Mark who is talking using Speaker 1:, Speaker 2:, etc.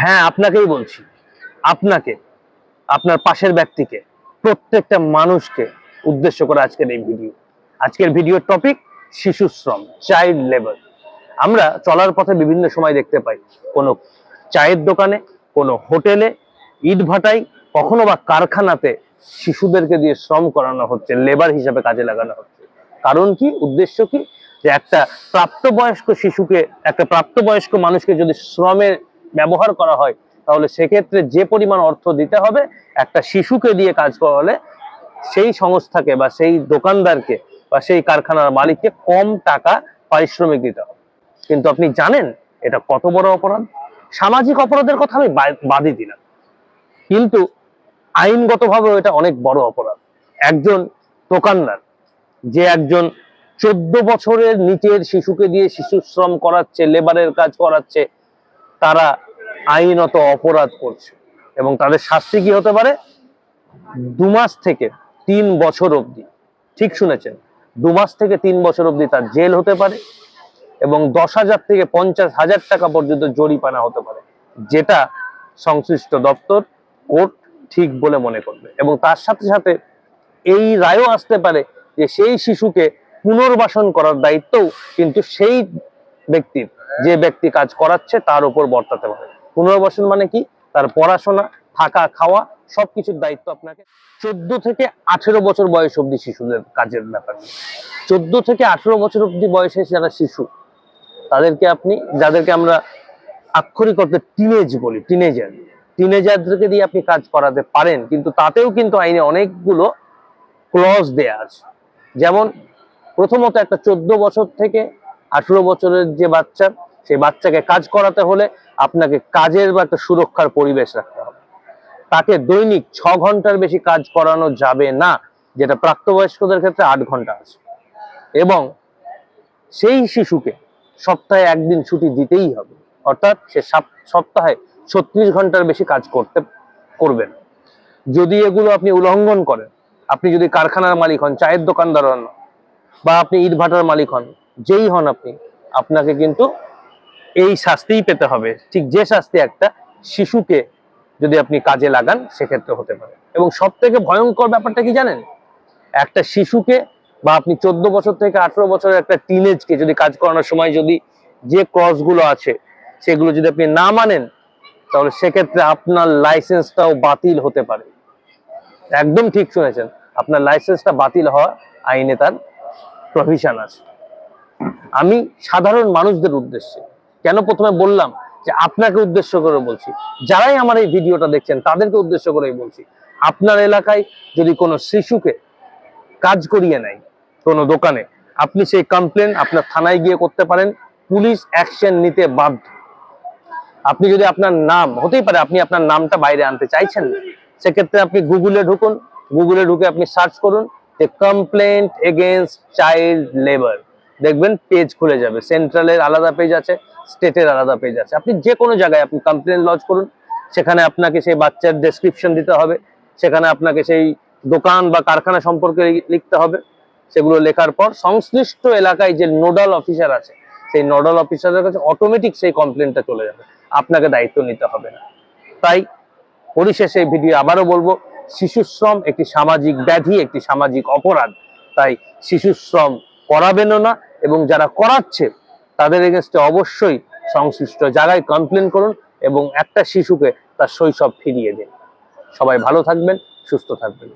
Speaker 1: হ্যাঁ আপনাকেই বলছি। আপনাকে, আপনার পাশের ব্যক্তিকে, প্রত্যেকটা মানুষকে উদ্দেশ্য করে আজকের এই ভিডিও। আজকের ভিডিওর টপিক, শিশু শ্রম, চাইল্ড লেবার। আমরা চলার পথে বিভিন্ন সময় দেখতে পাই, কোনো চায়ের দোকানে, কোনো হোটেলে, ইট ভাটাই, কখনো বা কারখানাতে শিশুদেরকে দিয়ে শ্রম করানো হচ্ছে, লেবার হিসাবে কাজে লাগানো হচ্ছে। কারণ কি, উদ্দেশ্য কি? যে একটা প্রাপ্তবয়স্ক শিশুকে, একটা প্রাপ্তবয়স্ক মানুষকে যদি শ্রমে ব্যবহার করা হয়, তাহলে সেক্ষেত্রে যে পরিমাণ অর্থ দিতে হবে, একটা শিশুকে দিয়ে কাজ করালে সেই সংস্থাকে বা সেই দোকানদারকে বা সেই কারখানার মালিককে কম টাকা পারিশ্রমিক দিতে হবে। কিন্তু আপনি জানেন এটা কত বড় অপরাধ? সামাজিক অপরাধের কথা আমি বাদই দিলাম। কিন্তু আইনগতভাবেও এটা অনেক বড় অপরাধ। একজন দোকানদার, যে একজন চোদ্দ বছরের নিচের শিশুকে দিয়ে শিশু শ্রম করাচ্ছে, লেবারের কাজ করাচ্ছে তারা আইনত অপরাধ করছে এবং তাদের শাস্তি কি হতে পারে? দু মাস থেকে তিন বছর অবধি। ঠিক শুনেছেন? দু মাস থেকে তিন বছর অবধি তার জেল হতে পারে এবং দশ হাজার থেকে পঞ্চাশ হাজার টাকা পর্যন্ত জরিমানা হতে পারে, যেটা সংশ্লিষ্ট দপ্তর, কোর্ট ঠিক বলে মনে করবে। এবং তার সাথে সাথে এই রায়ও আসতে পারে যে সেই শিশুকে পুনর্বাসন করার দায়িত্বও কিন্তু সেই ব্যক্তির যে ব্যক্তি কাজ করাচ্ছে তার উপর বর্তাতে পারে পুনর্বাসন মানে কি? তার পড়াশোনা, থাকা, খাওয়া, সবকিছুর দায়িত্ব আপনাকে। চোদ্দ থেকে আঠেরো বছর বয়স অব্দি শিশুদের কাজের ব্যাপার। চোদ্দ থেকে আঠেরো বছর অব্দি বয়সে যারা শিশু, তাদেরকে আপনি, যাদেরকে আমরা আক্ষরিক অর্থে টিনেজ বলি টিনেজার টিনেজারদেরকে দিয়ে আপনি কাজ করাতে পারেন, কিন্তু তাতেও কিন্তু আইনে অনেকগুলো ক্লজ দেয়া আছে। যেমন, প্রথমত একটা চোদ্দ বছর থেকে আঠেরো বছরের যে বাচ্চা, সেই বাচ্চাকে কাজ করাতে হলে আপনাকে কাজের বা একটা সুরক্ষার পরিবেশ রাখতে হবে। তাকে দৈনিক ছ ঘণ্টার বেশি কাজ করানো যাবে না, যেটা প্রাপ্তবয়স্কদের ক্ষেত্রে আট ঘণ্টা আছে। এবং সেই শিশুকে সপ্তাহে একদিন ছুটি দিতেই হবে, অর্থাৎ সে সাপ- সপ্তাহে ছত্রিশ ঘণ্টার বেশি কাজ করতে করবেন যদি এগুলো আপনি উল্লঙ্ঘন করেন, আপনি যদি কারখানার মালিক হন, চায়ের দোকানদার হন, বা আপনি ইট ভাটার মালিক হন যেই হন আপনি, আপনাকে কিন্তু এই শাস্তিই পেতে হবে। ঠিক যে শাস্তি একটা শিশুকে যদি আপনি কাজে লাগান, সেক্ষেত্রে হতে পারে। এবং সব থেকে ভয়ঙ্কর ব্যাপারটা কি জানেন? একটা শিশুকে বা আপনি চোদ্দ বছর থেকে আঠেরো বছরের একটা টিনেজকে যদি কাজ করানোর সময় যদি যে ক্রসগুলো আছে, সেগুলো যদি আপনি না মানেন, তাহলে সেক্ষেত্রে আপনার লাইসেন্সটাও বাতিল হতে পারে। একদম ঠিক শুনেছেন। আপনার লাইসেন্সটা বাতিল হওয়া আইনে তার প্রভিশন আছে। আমি সাধারণ মানুষদের উদ্দেশ্যে, কেন প্রথমে বললাম যে আপনাকে উদ্দেশ্য করে বলছি, যারাই আমার এই ভিডিওটা দেখছেন তাদেরকে উদ্দেশ্য করেই বলছি, আপনার এলাকায় যদি কোনো শিশুকে কাজ করিয়ে নেয় কোনো দোকানে, আপনি সেই কমপ্লেন আপনার থানায় গিয়ে করতে পারেন, পুলিশ অ্যাকশন নিতে বাধ্য। আপনি যদি আপনার নাম, হতেই পারে আপনি আপনার নামটা বাইরে আনতে চাইছেন না, সেক্ষেত্রে আপনি গুগলে ঢুকুন, গুগলে ঢুকে আপনি সার্চ করুন যে কমপ্লেন্ট এগেনস্ট চাইল্ড লেবার দেখবেন পেজ খুলে যাবে। সেন্ট্রালের আলাদা পেজ আছে স্টেটের আলাদা পেজ আছে। আপনি যে কোনো জায়গায় আপনি কমপ্লেন লজ করুন, সেখানে আপনাকে সেই বাচ্চার ডেসক্রিপশন দিতে হবে, সেখানে আপনাকে সেই দোকান বা কারখানা সম্পর্কে লিখতে হবে। সেগুলো লেখার পর সংশ্লিষ্ট এলাকায় যে নোডাল অফিসার আছে, সেই নোডাল অফিসারের কাছে অটোমেটিক সেই কমপ্লেনটা চলে যাবে। আপনাকে দায়িত্ব নিতে হবে না। তাই পরিশেষে এই ভিডিও আবারও বলব শিশু শ্রম একটি সামাজিক ব্যাধি, একটি সামাজিক অপরাধ। তাই শিশু শ্রম করাবেনও না এবং যারা করাচ্ছে, তাদের এগেনস্টে অবশ্যই সংশ্লিষ্ট জায়গায় কমপ্লেন করুন এবং একটা শিশুকে তার শৈশব ফিরিয়ে দিন। সবাই ভালো থাকবেন, সুস্থ থাকবেন।